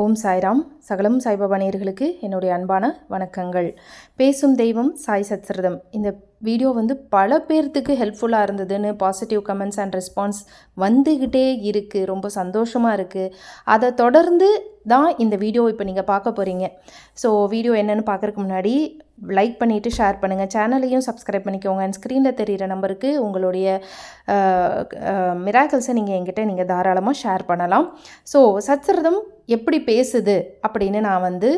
ஓம் சாய்ராம். சகலம் சாய்பாபா நேயர்களுக்கு என்னுடைய அன்பான வணக்கங்கள். பேசும் தெய்வம் சாய் சத்சரதம். இந்த வீடியோ வந்து பல பேர்த்துக்கு ஹெல்ப்ஃபுல்லாக இருந்ததுன்னு பாசிட்டிவ் கமெண்ட்ஸ் அண்ட் ரெஸ்பான்ஸ் வந்துக்கிட்டே இருக்குது ரொம்ப சந்தோஷமாக இருக்குது அதை தொடர்ந்து தான் இந்த வீடியோ இப்போ நீங்கள் பார்க்க போகிறீங்க ஸோ வீடியோ என்னென்னு பார்க்குறதுக்கு முன்னாடி லைக் பண்ணிவிட்டு ஷேர் பண்ணுங்கள் சேனலையும் சப்ஸ்கிரைப் பண்ணிக்கோங்க. அண்ட் ஸ்க்ரீனில் தெரிகிற நம்பருக்கு உங்களுடைய மிராக்கல்ஸை நீங்கள் என்கிட்ட நீங்கள் தாராளமாக ஷேர் பண்ணலாம். ஸோ சத்சரதம் எப்படி பேசுது அப்படின்னு நான் வந்து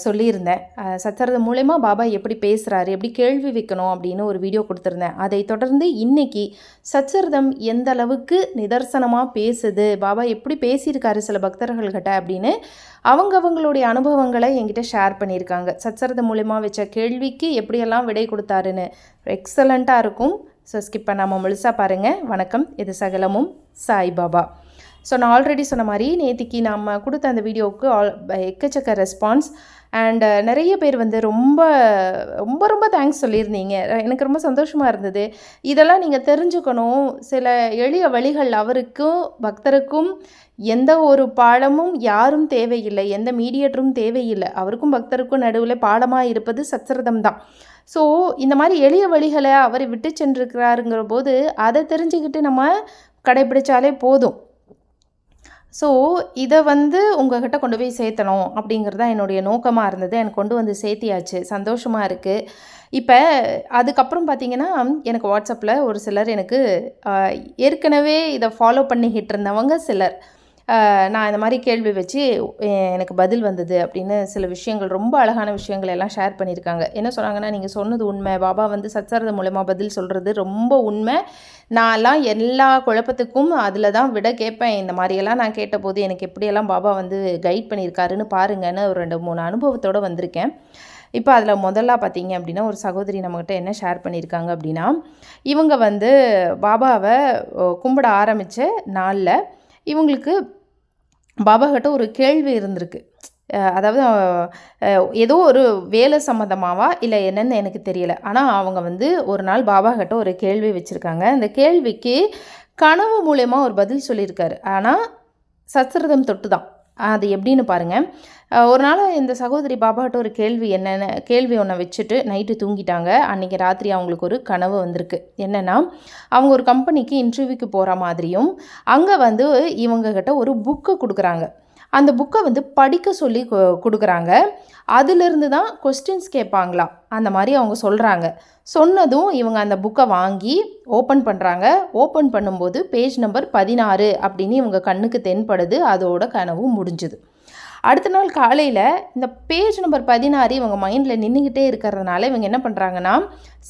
சொல்லியிருந்தேன். அஹ், மூலயமா பாபா எப்படி பேசுகிறாரு எப்படி கேள்வி வைக்கணும் அப்படின்னு ஒரு வீடியோ கொடுத்துருந்தேன். அதை தொடர்ந்து இன்னைக்கு சச்சரிதம் எந்த அளவுக்கு நிதர்சனமாக பேசுது பாபா எப்படி பேசியிருக்காரு சில பக்தர்கள்கிட்ட அப்படின்னு அவங்கவங்களுடைய அனுபவங்களை என்கிட்ட ஷேர் பண்ணியிருக்காங்க. சச்சரிதம் மூலயமா வச்ச கேள்விக்கு எப்படியெல்லாம் விடை கொடுத்தாருன்னு எக்ஸலண்ட்டாக இருக்கும். ஸோ ஸ்கிப் பண்ணாமல் முழுசாக பாருங்கள் வணக்கம். இது சகலமும். சாய் பாபா. ஸோ நான் ஆல்ரெடி சொன்ன மாதிரி நேற்றுக்கு நம்ம கொடுத்த அந்த வீடியோவுக்கு ஆல் எக்கச்சக்க ரெஸ்பான்ஸ் அண்ட் நிறைய பேர் வந்து ரொம்ப ரொம்ப ரொம்ப தேங்க்ஸ் சொல்லியிருந்தீங்க. எனக்கு ரொம்ப சந்தோஷமாக இருந்தது. இதெல்லாம் நீங்கள் தெரிஞ்சுக்கணும். சில எளிய வழிகள் அவருக்கும் பக்தருக்கும் எந்த ஒரு பாடமும் யாரும் தேவையில்லை. எந்த மீடியேட்டரும் தேவையில்லை. அவருக்கும் பக்தருக்கும் நடுவில் பாடமாக இருப்பது சச்சரதம் தான் ஸோ இந்த மாதிரி எளிய வழிகளை அவர் விட்டு சென்றிருக்கிறாருங்கிற போது அதை தெரிஞ்சுக்கிட்டு நம்ம கடைபிடிச்சாலே போதும். ஸோ இதை வந்து உங்ககிட்ட கொண்டு போய் சேர்த்தணும் அப்படிங்கிறது தான் என்னுடைய நோக்கமாக இருந்தது. எனக்கு கொண்டு வந்து சேர்த்தியாச்சு. சந்தோஷமாக இருக்குது இப்போ அதுக்கப்புறம் பார்த்தீங்கன்னா எனக்கு வாட்ஸ்அப்பில் ஒரு சிலர் எனக்கு ஏற்கனவே இதை ஃபாலோ பண்ணிக்கிட்டு இருந்தவங்க சிலர். நான் இந்த மாதிரி கேள்வி வச்சு எனக்கு பதில் வந்தது அப்படின்னு சில விஷயங்கள் ரொம்ப அழகான விஷயங்கள் எல்லாம் ஷேர் பண்ணியிருக்காங்க. என்ன சொன்னாங்கன்னா நீங்கள் சொன்னது உண்மை. பாபா வந்து சத்சரத மூலமாக பதில் சொல்கிறது ரொம்ப உண்மை. நான்லாம் எல்லா குழப்பத்துக்கும் அதில் தான் விட கேட்பேன். இந்த மாதிரியெல்லாம் நான் கேட்டபோது எனக்கு எப்படியெல்லாம் பாபா வந்து கைட் பண்ணியிருக்காருன்னு பாருங்கன்னு ஒரு ரெண்டு மூணு அனுபவத்தோடு வந்திருக்கேன். இப்போ அதில் முதல்ல பார்த்தீங்க அப்படின்னா ஒரு சகோதரி நம்மக்கிட்ட என்ன ஷேர் பண்ணியிருக்காங்க அப்படின்னா இவங்க வந்து பாபாவை கும்பிட ஆரம்பித்த நாளில் இவங்களுக்கு பாபா கிட்ட ஒரு கேள்வி இருந்திருக்கு. அதாவது ஏதோ ஒரு வேலை சம்மந்தமாவா இல்லை என்னென்னு எனக்கு தெரியல. ஆனால் அவங்க வந்து ஒரு நாள் பாபா கிட்ட ஒரு கேள்வி வச்சுருக்காங்க. அந்த கேள்விக்கு கனவு மூலயமா ஒரு பதில் சொல்லியிருக்காரு. ஆனால் சத்சரதம் தொட்டு தான் அது எப்படின்னு பாருங்கள் ஒரு நாள் இந்த சகோதரி பாபாகிட்ட ஒரு கேள்வி என்னென்ன கேள்வி ஒன்றை வச்சுட்டு நைட்டு தூங்கிட்டாங்க. அன்றைக்கி ராத்திரி அவங்களுக்கு ஒரு கனவு வந்திருக்கு. என்னென்னா அவங்க ஒரு கம்பெனிக்கு இன்டர்வியூக்கு போகிற மாதிரியும் அங்கே வந்து இவங்கக்கிட்ட ஒரு புக்கு கொடுக்குறாங்க. அந்த புக்கை வந்து படிக்க சொல்லி கொடுக்குறாங்க. அதிலிருந்து தான் கொஸ்டின்ஸ் கேட்பாங்களாம். அந்த மாதிரி அவங்க சொல்கிறாங்க சொன்னதும் இவங்க அந்த புக்கை வாங்கி ஓப்பன் பண்ணுறாங்க ஓப்பன் பண்ணும்போது பேஜ் நம்பர் பதினாறு அப்படின்னு இவங்க கண்ணுக்கு தென்படுது. அதோட கனவு முடிஞ்சுது. அடுத்த நாள் காலையில் இந்த பேஜ் நம்பர் பதினாறு இவங்க மைண்டில் நின்றுக்கிட்டே இருக்கிறதுனால இவங்க என்ன பண்ணுறாங்கன்னா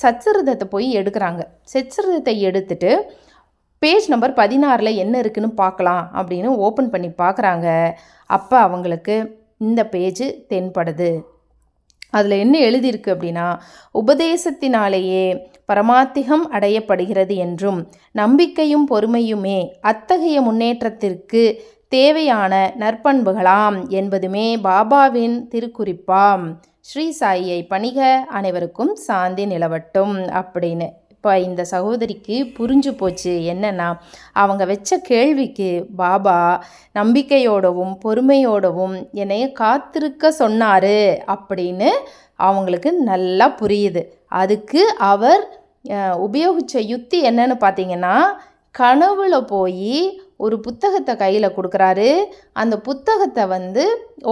சச்சரிதத்தை போய் எடுக்கிறாங்க. சச்சரிதத்தை எடுத்துட்டு பேஜ் நம்பர் பதினாறில் என்ன இருக்குன்னு பார்க்கலாம் அப்படின்னு ஓப்பன் பண்ணி பார்க்குறாங்க. அப்போ அவங்களுக்கு இந்த பேஜு தென்படுது. அதில் என்ன எழுதியிருக்கு அப்படின்னா உபதேசத்தினாலேயே பரமாத்திகம் அடையப்படுகிறது என்றும் நம்பிக்கையும் பொறுமையுமே அத்தகைய முன்னேற்றத்திற்கு தேவையான நற்பண்புகளாம் என்பதுமே பாபாவின் திருக்குறிப்பாம். ஸ்ரீ சாயியை பணிக அனைவருக்கும் சாந்தி நிலவட்டும் அப்படின்னு. இப்போ இந்த சகோதரிக்கு புரிஞ்சு போச்சு. என்னன்னா அவங்க வச்ச கேள்விக்கு பாபா நம்பிக்கையோடவும் பொறுமையோடவும் என்னைய காத்திருக்க சொன்னார் அப்படின்னு அவங்களுக்கு நல்லா புரியுது. அதுக்கு அவர் உபயோகித்த யுத்தி யுக்தி என்னன்னு பார்த்தீங்கன்னா கனவுல போய் ஒரு புத்தகத்தை கையில் கொடுக்குறாரு. அந்த புத்தகத்தை வந்து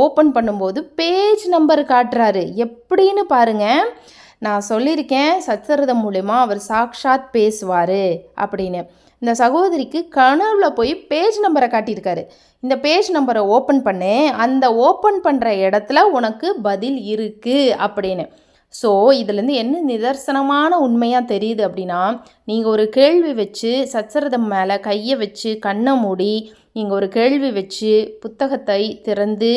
ஓப்பன் பண்ணும்போது பேஜ் நம்பர் காட்டுறாரு. எப்படின்னு பாருங்க. நான் சொல்லியிருக்கேன் சச்சரிதம் மூலயமா அவர் சாக்ஷாத் பேசுவார் அப்படின்னு. இந்த சகோதரிக்கு கனவுல போய் பேஜ் நம்பரை காட்டியிருக்காரு. இந்த பேஜ் நம்பரை ஓப்பன் பண்ணு. அந்த ஓப்பன் பண்ணுற இடத்துல உனக்கு பதில் இருக்குது அப்படின்னு. ஸோ இதுலேருந்து என்ன நிதர்சனமான உண்மையாக தெரியுது அப்படின்னா நீங்கள் ஒரு கேள்வி வச்சு சச்சரதம் மேலே கையை வச்சு கண்ணை மூடி நீங்கள் ஒரு கேள்வி வச்சு புத்தகத்தை திறந்து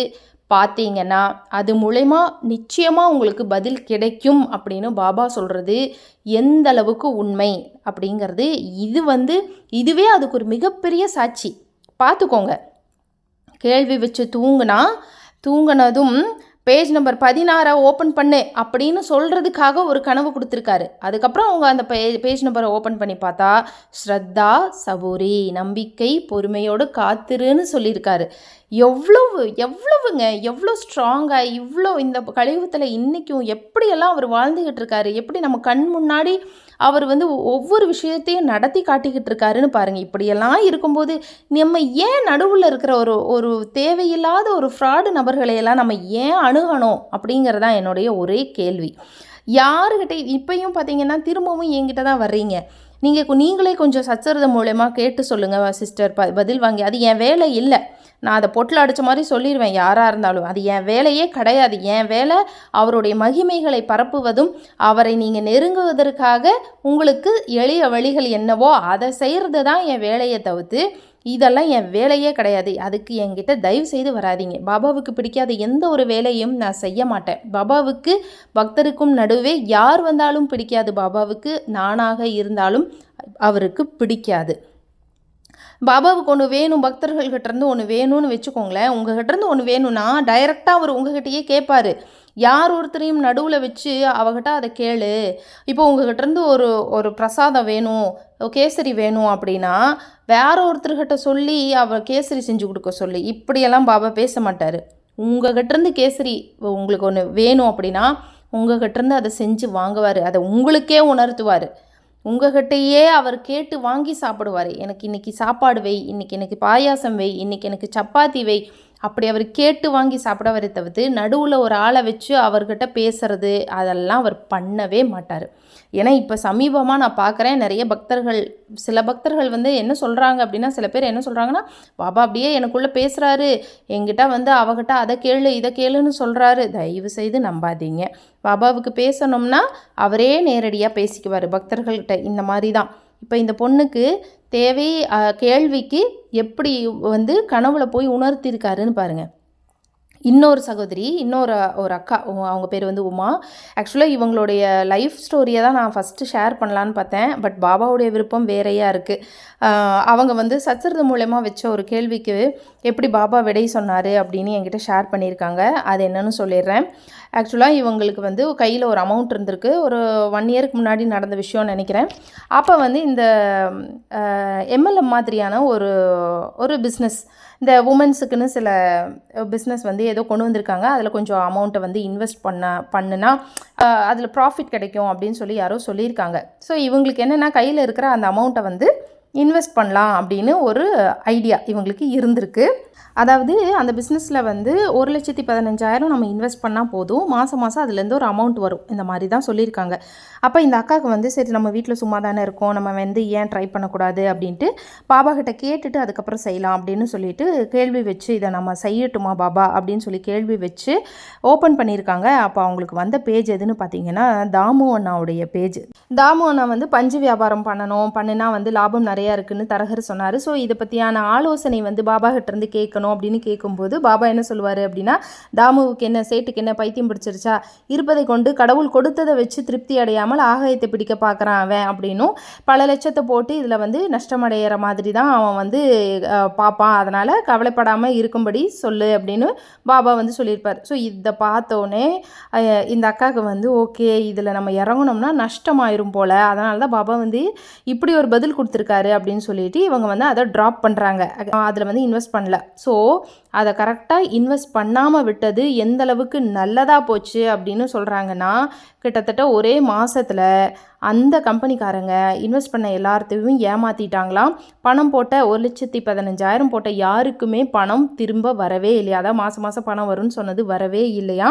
பார்த்தீங்கன்னா அது மூலயமா நிச்சயமாக உங்களுக்கு பதில் கிடைக்கும் அப்படின்னு பாபா சொல்கிறது எந்த அளவுக்கு உண்மை அப்படிங்கிறது இது வந்து இதுவே அதுக்கு ஒரு மிகப்பெரிய சாட்சி. பார்த்துக்கோங்க கேள்வி வச்சு தூங்குனா தூங்கினதும் பேஜ் நம்பர் பதினாறை ஓப்பன் பண்ணு அப்படின்னு சொல்கிறதுக்காக ஒரு கனவு கொடுத்துருக்காரு. அதுக்கப்புறம் அவங்க அந்த பே பேஜ் நம்பரை ஓப்பன் பண்ணி பார்த்தா ஸ்ரத்தா சபூரி நம்பிக்கை பொறுமையோடு காத்திருன்னு சொல்லியிருக்காரு. எவ்வளவு எவ்வளவுங்க எவ்வளோ ஸ்ட்ராங்காக இவ்வளோ இந்த கழிவுத்தில் இன்றைக்கும் எப்படியெல்லாம் அவர் வாழ்ந்துக்கிட்டு இருக்காரு? எப்படி நம்ம கண் முன்னாடி அவர் வந்து ஒவ்வொரு விஷயத்தையும் நடத்தி காட்டிக்கிட்டு இருக்காருன்னு பாருங்கள் இப்படியெல்லாம் இருக்கும்போது நம்ம ஏன் நடுவில் இருக்கிற ஒரு ஒரு தேவையில்லாத ஒரு ஃப்ராடு நபர்களையெல்லாம் நம்ம ஏன் அணுகணும் அப்படிங்கிறதான் என்னுடைய ஒரே கேள்வி. யாருக்கிட்ட இப்பையும் பார்த்தீங்கன்னா திரும்பவும் என்கிட்ட தான் வர்றீங்க. நீங்கள் நீங்களே கொஞ்சம் சச்சரதம் மூலயமா கேட்டு சொல்லுங்கள் சிஸ்டர் ப பதில் வாங்கி. அது என் வேலை இல்லை. நான் அதை பொட்டில் அடித்த மாதிரி சொல்லிடுவேன் யாராக இருந்தாலும். அது என் வேலையே கிடையாது. என் வேலை அவருடைய மகிமைகளை பரப்புவதும் அவரை நீங்கள் நெருங்குவதற்காக உங்களுக்கு எளிய வழிகள் என்னவோ அதை செய்கிறது தான் என் வேலையை தவிர்த்து இதெல்லாம் என் வேலையே கிடையாது. அதுக்கு என்கிட்ட தயவு செய்து வராதிங்க. பாபாவுக்கு பிடிக்காத எந்த ஒரு வேலையும் நான் செய்ய மாட்டேன். பாபாவுக்கு பக்தருக்கும் நடுவே யார் வந்தாலும் பிடிக்காது. பாபாவுக்கு நானாக இருந்தாலும் அவருக்கு பிடிக்காது. பாபாவுக்கு ஒன்று வேணும் பக்தர்கள்கிட்டருந்து ஒன்று வேணும்னு வச்சுக்கோங்களேன். உங்ககிட்டருந்து ஒன்று வேணும்னா டைரெக்டாக அவர் உங்ககிட்டயே கேட்பார். யார் ஒருத்தரையும் நடுவில் வச்சு அவகிட்ட அதை கேளு. இப்போ உங்ககிட்டருந்து ஒரு ஒரு பிரசாதம் வேணும் கேசரி வேணும் அப்படின்னா வேற ஒருத்தர்கிட்ட சொல்லி அவள் கேசரி செஞ்சு கொடுக்க சொல்லி. இப்படியெல்லாம் பாபா பேச மாட்டார். உங்ககிட்டருந்து கேசரி உங்களுக்கு ஒன்று வேணும் அப்படின்னா உங்ககிட்டருந்து அதை செஞ்சு வாங்குவார். அதை உங்களுக்கே உணர்த்துவார். உங்ககிட்டயே அவர் கேட்டு வாங்கி சாப்பிடுவார். எனக்கு இன்றைக்கி சாப்பாடு வை இன்றைக்கி எனக்கு பாயாசம் வை இன்றைக்கி எனக்கு சப்பாத்தி வை. அப்படி அவர் கேட்டு வாங்கி சாப்பிடவரை தவிர்த்து நடுவில் ஒரு ஆளை வச்சு அவர்கிட்ட பேசுறது அதெல்லாம் அவர் பண்ணவே மாட்டார். ஏன்னா இப்போ சமீபமாக நான் பார்க்குறேன் நிறைய பக்தர்கள் சில பக்தர்கள் வந்து என்ன சொல்கிறாங்க அப்படின்னா சில பேர் என்ன சொல்கிறாங்கன்னா பாபா அப்படியே எனக்குள்ளே பேசுகிறாரு என்கிட்ட வந்து அவகிட்ட அதை கேளு இதை கேளுன்னு சொல்கிறாரு தயவு செய்து நம்பாதீங்க. பாபாவுக்கு பேசணும்னா அவரே நேரடியாக பேசிக்குவார். பக்தர்கள்கிட்ட இந்த மாதிரி தான் இப்போ இந்த பொண்ணுக்கு தேவை கேள்விக்கு எப்படி வந்து கனவுல போய் உணர்த்திருக்காருன்னு பாருங்கள் இன்னொரு சகோதரி இன்னொரு ஒரு அக்கா அவங்க பேர் வந்து உமா. ஆக்சுவலாக இவங்களுடைய லைஃப் ஸ்டோரியை தான் நான் ஃபஸ்ட்டு ஷேர் பண்ணலான்னு பார்த்தேன். பட் பாபாவுடைய விருப்பம் வேறையாக இருக்குது அவங்க வந்து சச்சரது மூலயமா வச்ச ஒரு கேள்விக்கு எப்படி பாபா விடை சொன்னார் அப்படின்னு என்கிட்ட ஷேர் பண்ணியிருக்காங்க. அது என்னன்னு சொல்லிடுறேன். ஆக்சுவலாக இவங்களுக்கு வந்து கையில் ஒரு அமௌண்ட் இருந்திருக்கு. ஒரு ஒன் இயருக்கு முன்னாடி நடந்த விஷயம்னு நினைக்கிறேன். அப்போ வந்து இந்த எம்எல்எம் மாதிரியான ஒரு ஒரு பிஸ்னஸ் இந்த உமன்ஸுக்குன்னு சில பிஸ்னஸ் வந்து ஏதோ கொண்டு வந்திருக்காங்க. அதில் கொஞ்சம் அமௌண்ட்டை வந்து இன்வெஸ்ட் பண்ண பண்ணுனா அதில் ப்ராஃபிட் கிடைக்கும் அப்படின்னு சொல்லி யாரோ சொல்லியிருக்காங்க. ஸோ இவங்களுக்கு என்னென்னா கையில் இருக்கிற அந்த அமௌண்ட்டை வந்து இன்வெஸ்ட் பண்ணலாம் அப்படின்னு ஒரு ஐடியா இவங்களுக்கு இருந்திருக்கு. அதாவது அந்த பிஸ்னஸில் வந்து ஒரு லட்சத்தி பதினஞ்சாயிரம் நம்ம இன்வெஸ்ட் பண்ணால் போதும். மாதம் மாதம் அதுலேருந்து ஒரு அமௌண்ட் வரும். இந்த மாதிரி தான் சொல்லியிருக்காங்க. அப்போ இந்த அக்காவுக்கு வந்து சரி நம்ம வீட்டில் சும்மா தானே இருக்கோம். நம்ம வந்து ஏன் ட்ரை பண்ணக்கூடாது அப்படின்ட்டு பாபா கிட்ட கேட்டுட்டு அதுக்கப்புறம் செய்யலாம் அப்படின்னு சொல்லிட்டு கேள்வி வச்சு இதை நம்ம செய்யட்டுமா பாபா? அப்படின்னு சொல்லி கேள்வி வச்சு ஓப்பன் பண்ணியிருக்காங்க. அப்போ அவங்களுக்கு வந்த பேஜ் எதுன்னு பார்த்தீங்கன்னா தாமு அண்ணாவுடைய பேஜ் தாமு அண்ணா வந்து பஞ்சு வியாபாரம் பண்ணணும். பண்ணினா வந்து லாபம் நிறைய இருக்குன்னு தரகர் சொன்னார். ஸோ இதை பற்றியான ஆலோசனை வந்து பாபா கிட்டேருந்து கேட்கணும் அப்படின்னு கேட்கும்போது பாபா என்ன சொல்லுவார் அப்படின்னா தாமுவுக்கு என்ன சேட்டுக்கு என்ன பைத்தியம் பிடிச்சிருச்சா? இருப்பதை கொண்டு கடவுள் கொடுத்ததை வச்சு திருப்தி அடையாமல் ஆகாயத்தை பிடிக்க பார்க்குறான் அவன் அப்படின்னும். பல லட்சத்தை போட்டு இதில் வந்து நஷ்டமடைகிற மாதிரி தான் அவன் வந்து பார்ப்பான். அதனால் கவலைப்படாமல் இருக்கும்படி சொல்லு அப்படின்னு பாபா வந்து சொல்லியிருப்பார். ஸோ இதை பார்த்தோன்னே இந்த அக்காவுக்கு வந்து ஓகே இதில் நம்ம இறங்கணும்னா நஷ்டமாயிரும் போல். அதனால தான் பாபா வந்து இப்படி ஒரு பதில் கொடுத்துருக்காரு. அப்படின்னு சொல்லிட்டு இவங்க வந்து அதை ட்ராப் பண்ணுறாங்க அதில் வந்து இன்வெஸ்ட் பண்ணல. ஸோ அதை கரெக்டாக இன்வெஸ்ட் பண்ணாமல் விட்டது எந்த அளவுக்கு நல்லதாக போச்சு அப்படின்னு சொல்கிறாங்கன்னா கிட்டத்தட்ட ஒரே மாதத்தில் அந்த கம்பெனிக்காரங்க இன்வெஸ்ட் பண்ண எல்லாத்தையும் ஏமாற்றிட்டாங்களாம் பணம் போட்ட ஒரு லட்சத்தி பதினஞ்சாயிரம் போட்ட யாருக்குமே பணம் திரும்ப வரவே இல்லையா? அதான் மாதம் மாதம் பணம் வரும்னு சொன்னது வரவே இல்லையா?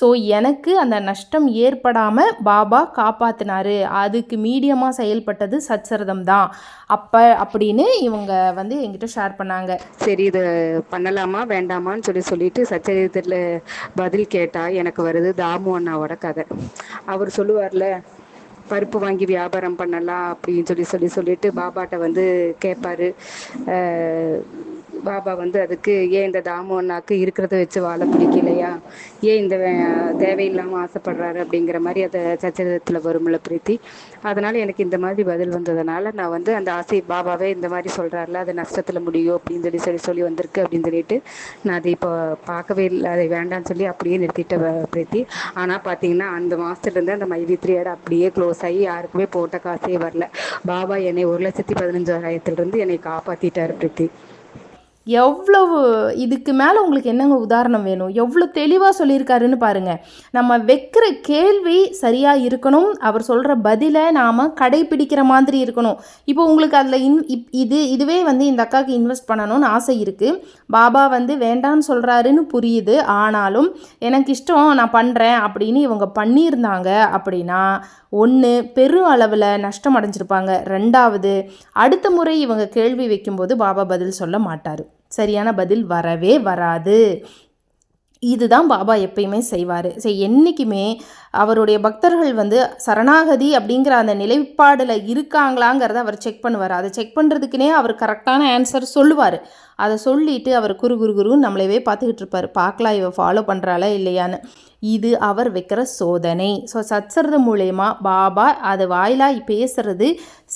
ஸோ எனக்கு அந்த நஷ்டம் ஏற்படாமல் பாபா காப்பாற்றினாரு அதுக்கு மீடியமாக செயல்பட்டது சச்சரதம் தான். அப்போ அப்படின்னு இவங்க வந்து எங்கிட்ட ஷேர் பண்ணாங்க. சரி இது பண்ணலாமா? வேண்டாமான்னு சொல்லி சொல்லிட்டு சச்சரித்திரத்தில் பதில் கேட்டால் எனக்கு வருது தாமு அண்ணாவோட கதை. அவர் சொல்லுவார்ல பருப்பு வாங்கி வியாபாரம் பண்ணலாம் அப்படின்னு சொல்லி சொல்லி சொல்லிட்டு பாபாட்ட வந்து கேட்பாரு பாபா வந்து அதுக்கு ஏன் இந்த தாமோன்னாக்கு இருக்கிறத வச்சு வாழ பிடிக்கலையா? ஏன் இந்த வே- ஆசைப்படுறாரு அப்படிங்கிற மாதிரி அதை சச்சரிதத்தில் வரும்ல பிரீத்தி. அதனால எனக்கு இந்த மாதிரி பதில் வந்ததுனால நான் வந்து அந்த ஆசை பாபாவே இந்த மாதிரி சொல்கிறாருல அது நஷ்டத்தில் முடியும் அப்படின்னு சொல்லி சொல்லி சொல்லி வந்திருக்கு அப்படின்னு சொல்லிட்டு நான் அதை இப்போ பார்க்கவே இல்லை அதை வேண்டாம்னு சொல்லி அப்படியே நிறுத்திட்டேன் பிரீத்தி. ஆனால் பார்த்தீங்கன்னா அந்த மாதத்துலேருந்து அந்த மைவித்ரியோட அப்படியே க்ளோஸ் ஆகி யாருக்குமே போட்ட காசே வரல. பாபா என்னை ஒரு லட்சத்தி பதினஞ்சாயிரத்துலேருந்து என்னை காப்பாற்றிட்டார் பிரீத்தி. எவ்வளவு இதுக்கு மேலே உங்களுக்கு என்னங்க உதாரணம் வேணும்? எவ்வளோ தெளிவாக சொல்லியிருக்காருன்னு பாருங்கள் நம்ம வைக்கிற கேள்வி சரியாக இருக்கணும். அவர் சொல்கிற பதிலை நாம் கடைப்பிடிக்கிற மாதிரி இருக்கணும். இப்போ உங்களுக்கு அதில் இன் இப் இது இதுவே வந்து இந்த அக்காவுக்கு இன்வெஸ்ட் பண்ணணும்னு ஆசை இருக்குது பாபா வந்து வேண்டான்னு சொல்கிறாருன்னு புரியுது. ஆனாலும் எனக்கு இஷ்டம் நான் பண்ணுறேன் அப்படின்னு இவங்க பண்ணியிருந்தாங்க அப்படின்னா ஒன்று பெரும் அளவில் நஷ்டம் அடைஞ்சிருப்பாங்க. ரெண்டாவது அடுத்த முறை இவங்க கேள்வி வைக்கும்போது பாபா பதில் சொல்ல மாட்டார். சரியான பதில் வரவே வராது. இதுதான் பாபா எப்பயுமே செய்வார். சரி என்றைக்குமே அவருடைய பக்தர்கள் வந்து சரணாகதி அப்படிங்கிற அந்த நிலைப்பாடில் இருக்காங்களாங்கிறத அவர் செக் பண்ணுவார். அதை செக் பண்ணுறதுக்குனே அவர் கரெக்டான ஆன்சர் சொல்லுவார். அதை சொல்லிட்டு அவர் குரு குரு குரு நம்மளவே பார்த்துக்கிட்டு இருப்பார். பார்க்கலாம் இவ ஃபாலோ பண்ணுறாளா இல்லையான்னு. இது அவர் வைக்கிற சோதனை. ஸோ சத்சரது மூலயமா பாபா அது வாயிலாக பேசுறது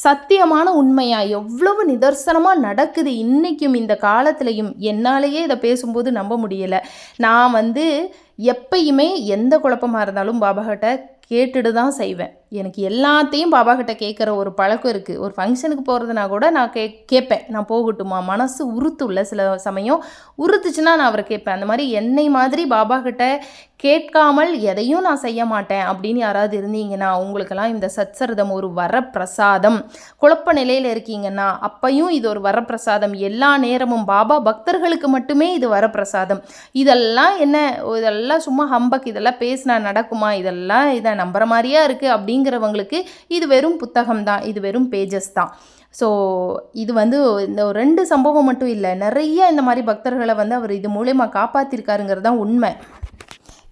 சத்தியமான உண்மையா? எவ்வளவு நிதர்சனமாக நடக்குது இன்றைக்கும் இந்த காலத்துலையும்? என்னாலேயே இதை பேசும்போது நம்ப முடியலை. நான் வந்து எப்பயுமே எந்த குழப்பமாக இருந்தாலும் பாபாகிட்ட கேட்டுட்டு தான் செய்வேன். எனக்கு எல்லாத்தையும் பாபா கிட்ட கேட்குற ஒரு பழக்கம் இருக்குது ஒரு ஃபங்க்ஷனுக்கு போகிறதுனா கூட நான் கே கேட்பேன் நான் போகட்டுமா? மனசு உறுத்துள்ள சில சமயம். உறுத்துச்சுன்னா நான் அவரை கேட்பேன் அந்த மாதிரி என்னை மாதிரி பாபா கிட்ட கேட்காமல் எதையும் நான் செய்ய மாட்டேன் அப்படின்னு யாராவது இருந்தீங்கன்னா உங்களுக்கெல்லாம் இந்த சத்சரதம் ஒரு வரப்பிரசாதம். குழப்ப நிலையில் இருக்கீங்கன்னா அப்பையும் இது ஒரு வரப்பிரசாதம். எல்லா நேரமும் பாபா பக்தர்களுக்கு மட்டுமே இது வரப்பிரசாதம். இதெல்லாம் என்ன? இதெல்லாம் சும்மா ஹம்பக் இதெல்லாம் பேசினா நடக்குமா? இதெல்லாம் இதை நம்புற மாதிரியா இருக்குது அப்படின்னு அப்படிங்கிறவங்களுக்கு இது வெறும் புத்தகம் தான் இது வெறும் பேஜஸ் தான். ஸோ இது வந்து இந்த ஒரு ரெண்டு சம்பவம் மட்டும் இல்லை நிறைய இந்த மாதிரி பக்தர்களை வந்து அவர் இது மூலயமா காப்பாற்றிருக்காருங்கிறது தான் உண்மை.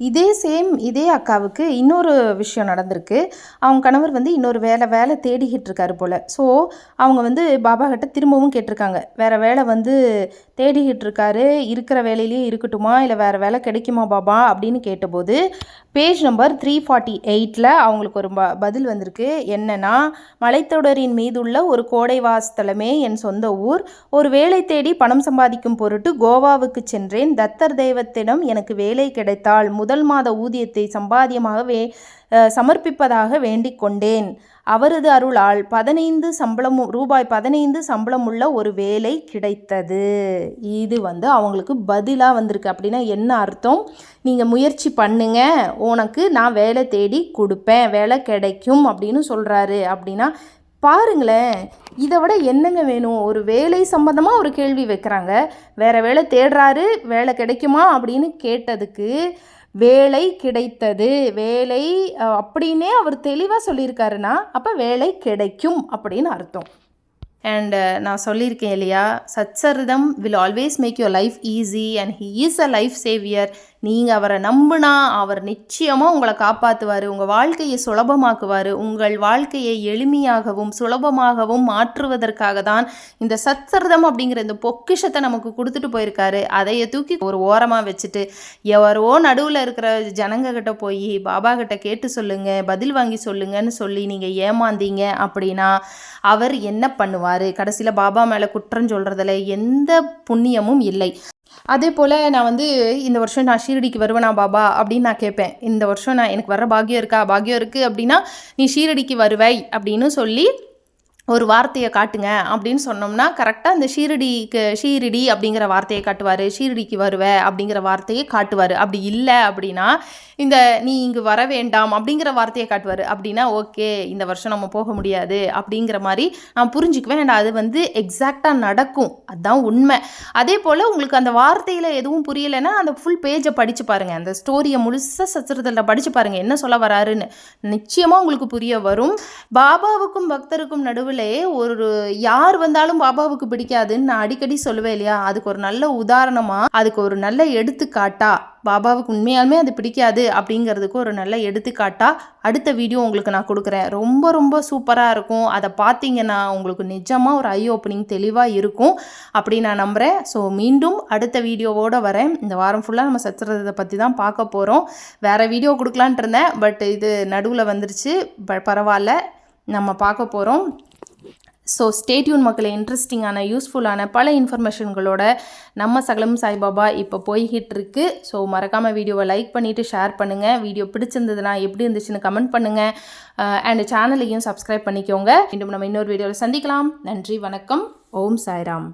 இதே சேம் இதே அக்காவுக்கு இன்னொரு விஷயம் நடந்திருக்கு. அவங்க கணவர் வந்து இன்னொரு வேலை வேலை தேடிக்கிட்டு இருக்காரு போல். ஸோ அவங்க வந்து பாபா கிட்ட திரும்பவும் கேட்டிருக்காங்க. வேறு வேலை வந்து தேடிக்கிட்டு இருக்காரு. இருக்கிற வேலையிலேயே இருக்கட்டுமா? இல்லை வேறு வேலை கிடைக்குமா பாபா? அப்படின்னு கேட்டபோது பேஜ் நம்பர் த்ரீ ஃபார்ட்டி எயிட்டில் அவங்களுக்கு ஒரு ப பதில் வந்திருக்கு. என்னென்னா மலைத்தொடரின் மீதுள்ள ஒரு கோடைவாஸ்தலமே என் சொந்த ஊர். ஒரு வேலை தேடி பணம் சம்பாதிக்கும் பொருட்டு கோவாவுக்கு சென்றேன். தத்தர் தெய்வத்திடம் எனக்கு வேலை கிடைத்தால் முதல் மாத ஊதியத்தை சம்பாதியமாகவே சமர்ப்பிப்பதாக வேண்டிக் கொண்டேன். அவரது அருளால் பதினைந்து சம்பளம் ரூபாய் பதினைந்து சம்பளமுள்ள ஒரு வேலை கிடைத்தது. இது வந்து அவங்களுக்கு பதிலாக வந்திருக்கு அப்படின்னா என்ன அர்த்தம்? நீங்கள் முயற்சி பண்ணுங்க. உனக்கு நான் வேலை தேடி கொடுப்பேன். வேலை கிடைக்கும் அப்படின்னு சொல்கிறாரு அப்படின்னா பாருங்களேன். இதை விட என்னங்க வேணும்? ஒரு வேலை சம்மந்தமாக ஒரு கேள்வி வைக்கிறாங்க. வேறு வேலை தேடுறாரு. வேலை கிடைக்குமா அப்படின்னு கேட்டதுக்கு வேலை கிடைத்தது. வேலை அப்படின்னே அவர் தெளிவாக சொல்லியிருக்காருன்னா அப்போ வேலை கிடைக்கும் அப்படின்னு அர்த்தம். அண்டு நான் சொல்லியிருக்கேன் இல்லையா? Satcharitam will always make your life easy and he is a life saviour நீங்கள் அவரை நம்புனா அவர் நிச்சயமாக உங்களை காப்பாற்றுவார் உங்கள் வாழ்க்கையை சுலபமாக்குவார் உங்கள் வாழ்க்கையை எளிமையாகவும் சுலபமாகவும் மாற்றுவதற்காக தான் இந்த சத்சரதம் அப்படிங்கிற இந்த பொக்கிஷத்தை நமக்கு கொடுத்துட்டு போயிருக்காரு. அதையை தூக்கி ஒரு ஓரமாக வச்சுட்டு எவரோ நடுவில் இருக்கிற ஜனங்க கிட்ட போய் பாபா கிட்ட கேட்டு சொல்லுங்க பதில் வாங்கி சொல்லுங்கன்னு சொல்லி நீங்கள் ஏமாந்தீங்க அப்படின்னா அவர் என்ன பண்ணுவார்? கடைசியில் பாபா மேலே குற்றம் சொல்கிறதுல எந்த புண்ணியமும் இல்லை. அதே போல் நான் வந்து இந்த வருஷம் நான் ஷீரடிக்கு வருவேனா பாபா அப்படின்னு நான் கேட்பேன் இந்த வருஷம் நான் எனக்கு வர பாக்கியம் இருக்கா? பாக்கியம் இருக்குது அப்படின்னா நீ ஷீரடிக்கு வருவை அப்படின்னு சொல்லி ஒரு வார்த்தையை காட்டுங்க அப்படின்னு சொன்னோம்னா கரெக்டாக அந்த ஷீரடிக்கு ஷீரடி அப்படிங்கிற வார்த்தையை காட்டுவார். ஷீரடிக்கு வருவ அப்படிங்கிற வார்த்தையை காட்டுவார். அப்படி இல்லை அப்படின்னா இந்த நீ இங்கு வர வேண்டாம் அப்படிங்கிற வார்த்தையை காட்டுவார். அப்படின்னா ஓகே இந்த வருஷம் நம்ம போக முடியாது அப்படிங்கிற மாதிரி நான் புரிஞ்சுக்குவேன். அண்ட் அது வந்து எக்ஸாக்டாக நடக்கும். அதுதான் உண்மை. அதே போல் உங்களுக்கு அந்த வார்த்தையில் எதுவும் புரியலைன்னா அந்த ஃபுல் பேஜை படித்து பாருங்கள் அந்த ஸ்டோரியை முழுசாக சச்சரத்தில் படித்து பாருங்கள் என்ன சொல்ல வராருன்னு. நிச்சயமாக உங்களுக்கு புரிய வரும். பாபாவுக்கும் பக்தருக்கும் நடுவில் லைஃப்பில் ஒரு யார் வந்தாலும் பாபாவுக்கு பிடிக்காதுன்னு நான் அடிக்கடி சொல்லுவேன் இல்லையா? அதுக்கு ஒரு நல்ல உதாரணமாக அதுக்கு ஒரு நல்ல எடுத்துக்காட்டா பாபாவுக்கு உண்மையாலுமே அது பிடிக்காது அப்படிங்கிறதுக்கு ஒரு நல்ல எடுத்துக்காட்டா அடுத்த வீடியோ உங்களுக்கு நான் கொடுக்குறேன். ரொம்ப ரொம்ப சூப்பராக இருக்கும். அதை பார்த்தீங்கன்னா உங்களுக்கு நிஜமாக ஒரு ஐ ஓப்பனிங் தெளிவாக இருக்கும் அப்படி நான் நம்புகிறேன் ஸோ மீண்டும் அடுத்த வீடியோவோடு வரேன். இந்த வாரம் ஃபுல்லாக நம்ம சச்சரதத்தை பற்றி தான் பார்க்க போகிறோம் வேறு வீடியோ கொடுக்கலான்ட்டு இருந்தேன். பட் இது நடுவில் வந்துருச்சு. ப பரவாயில்ல. நம்ம பார்க்க போகிறோம் ஸோ ஸ்டேட்யூன் மக்களை. இன்ட்ரெஸ்டிங்கான யூஸ்ஃபுல்லான பல இன்ஃபர்மேஷன்களோட நம்ம சகலம் சாய்பாபா இப்போ போய்கிட்டு இருக்கு. ஸோ மறக்காமல் வீடியோவை லைக் பண்ணிவிட்டு ஷேர் பண்ணுங்கள் வீடியோ பிடிச்சிருந்ததுன்னா எப்படி இருந்துச்சுன்னு கமெண்ட் பண்ணுங்கள் அண்ட் சேனலையும் சப்ஸ்கிரைப் பண்ணிக்கோங்க. இன்னும் நம்ம இன்னொரு வீடியோவில் சந்திக்கலாம். நன்றி வணக்கம். ஓம் சாய்ராம்.